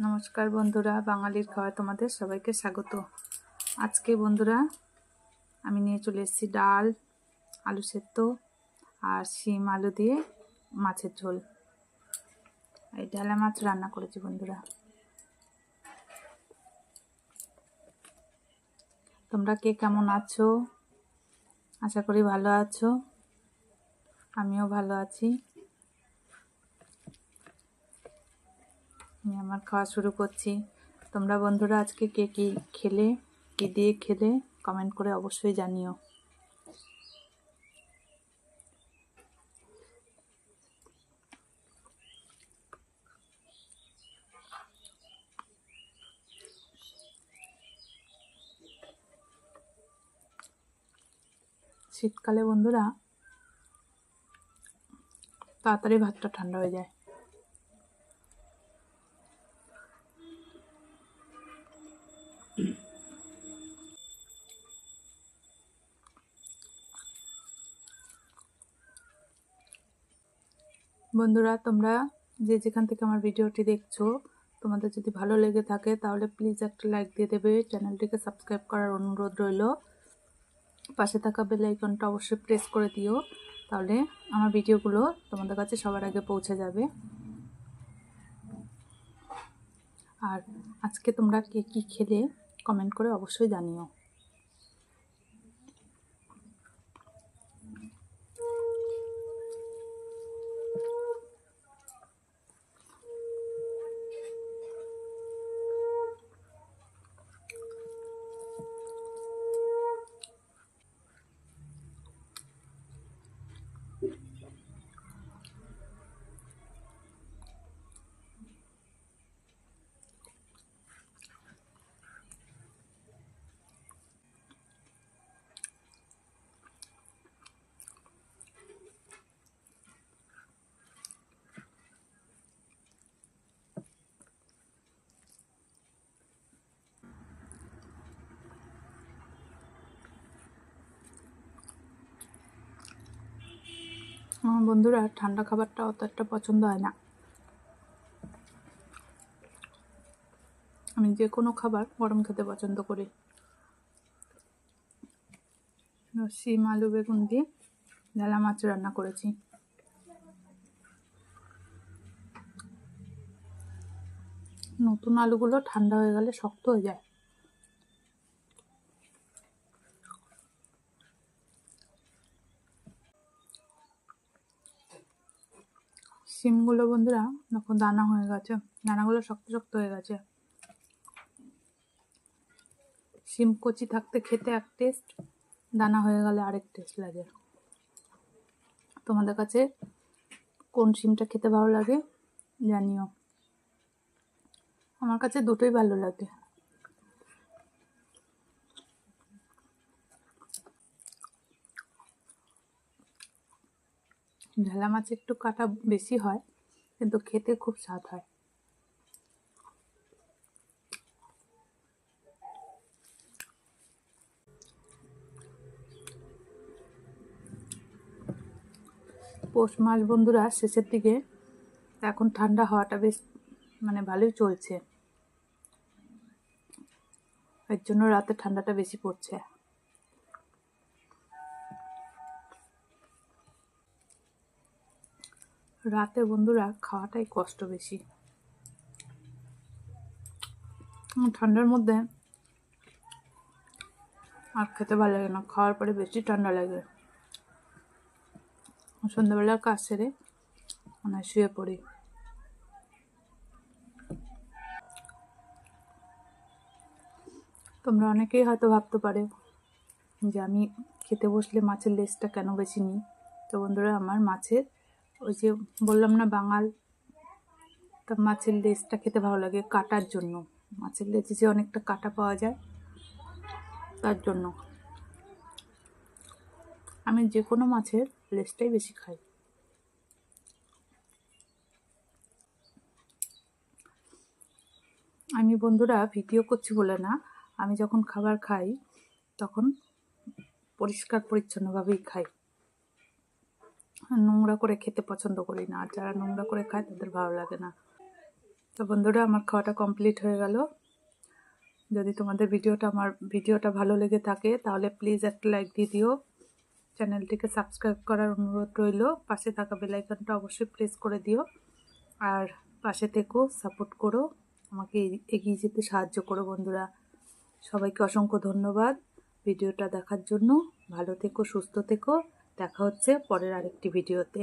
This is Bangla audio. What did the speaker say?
নমস্কার বন্ধুরা, বাঙালির খাওয়া তোমাদের সবাইকে স্বাগত। আজকে বন্ধুরা, আমি নিয়ে চলে এসেছি ডাল, আলু সেদ্ধ আর শিম আলু দিয়ে মাছের ঝোল। এই ডালা মাছ রান্না করেছি বন্ধুরা। তোমরা কে কেমন আছো? আশা করি ভালো আছো। আমিও ভালো আছি। আমি আমার খাওয়া শুরু করছি। তোমরা বন্ধুরা আজকে কে কী খেলে, কী দিয়ে খেলে কমেন্ট করে অবশ্যই জানিও। শীতকালে বন্ধুরা, তাড়াতাড়ি ভাতটা ঠান্ডা হয়ে যায়। বন্ধুরা, তোমরা যে যেখান থেকে আমার ভিডিওটি দেখছ, তোমাদের যদি ভালো লেগে থাকে, তাহলে প্লিজ একটা লাইক দিয়ে দেবে। চ্যানেলটিকে সাবস্ক্রাইব করার অনুরোধ রইল। পাশে থাকা বেল আইকনটা অবশ্যই প্রেস করে দিও, তাহলে আমার ভিডিওগুলো তোমাদের কাছে সবার আগে পৌঁছে যাবে। আর আজকে তোমরা কে কী খেলে? কমেন্ট করে অবশ্যই জানিও আমার বন্ধুরা, ঠান্ডা খাবারটা অত একটা পছন্দ হয় না। আমি যে কোনো খাবার গরম খেতে পছন্দ করি। শিম, আলু, বেগুন দিয়ে ঢেলা মাছ রান্না করেছি। নতুন আলুগুলো ঠান্ডা হয়ে গেলে শক্ত হয়ে যায়। সিমগুলো বন্ধুরা, দেখো দানা হয়ে গেছে। দানাগুলো শক্ত শক্ত হয়ে গেছে। সিম কচি থাকতে খেতে এক টেস্ট দানা হয়ে গেলে আরেক টেস্ট লাগে। তোমাদের কাছে কোন সিমটা খেতে ভালো লাগে জানিও। আমার কাছে দুটোই ভালো লাগে। ঢেলা মাছ একটু কাটা বেশি হয়, কিন্তু খেতে খুব স্বাদ হয়। পৌষ মাস বন্ধুরা, শেষের দিকে এখন ঠান্ডা হওয়াটা বেশ মানে ভালোই চলছে। এর জন্য রাতে ঠান্ডাটা বেশি পড়ছে। রাতে বন্ধুরা খাওয়াটাই কষ্ট বেশি। ঠান্ডার মধ্যে আর খেতে ভালো লাগে না। খাওয়ার পরে বেশি ঠান্ডা লাগে। সন্ধ্যাবেলা কাজ সেরে মানে শুয়ে পড়ি। তোমরা অনেকেই হয়তো ভাবতে পারে যে আমি খেতে বসলে মাছের লেজটা কেন বেশি নিই? তো বন্ধুরা, আমার মাছের ওই যে বললাম না, বাঙাল তা মাছের লেজটা খেতে ভালো লাগে কাটার জন্য। মাছের লেজে যে অনেকটা কাটা পাওয়া যায়, তার জন্য। আমি যে কোনো মাছের লেজটাই বেশি খাই। আমি বন্ধুরা ভিডিও করছি বলে না, আমি যখন খাবার খাই, তখন পরিষ্কার পরিচ্ছন্নভাবেই খাই। নোংরা করে খেতে পছন্দ করি না। আর যারা নোংরা করে খায়, তাদের ভালো লাগে না। তো বন্ধুরা, আমার খাওয়াটা কমপ্লিট হয়ে গেল। যদি তোমাদের ভিডিওটা আমার, ভিডিওটা ভালো লেগে থাকে, তাহলে প্লিজ একটা লাইক দিয়ে দিও। চ্যানেলটিকে সাবস্ক্রাইব করার অনুরোধ রইল। পাশে থাকা বেলাইকনটা অবশ্যই প্রেস করে দিও। আর পাশে থেকেও সাপোর্ট করো। আমাকে এগিয়ে যেতে সাহায্য করো বন্ধুরা। সবাইকে অসংখ্য ধন্যবাদ ভিডিওটা দেখার জন্য। ভালো থেকো, সুস্থ থেকো। দেখা হচ্ছে পরের আরেকটি ভিডিওতে।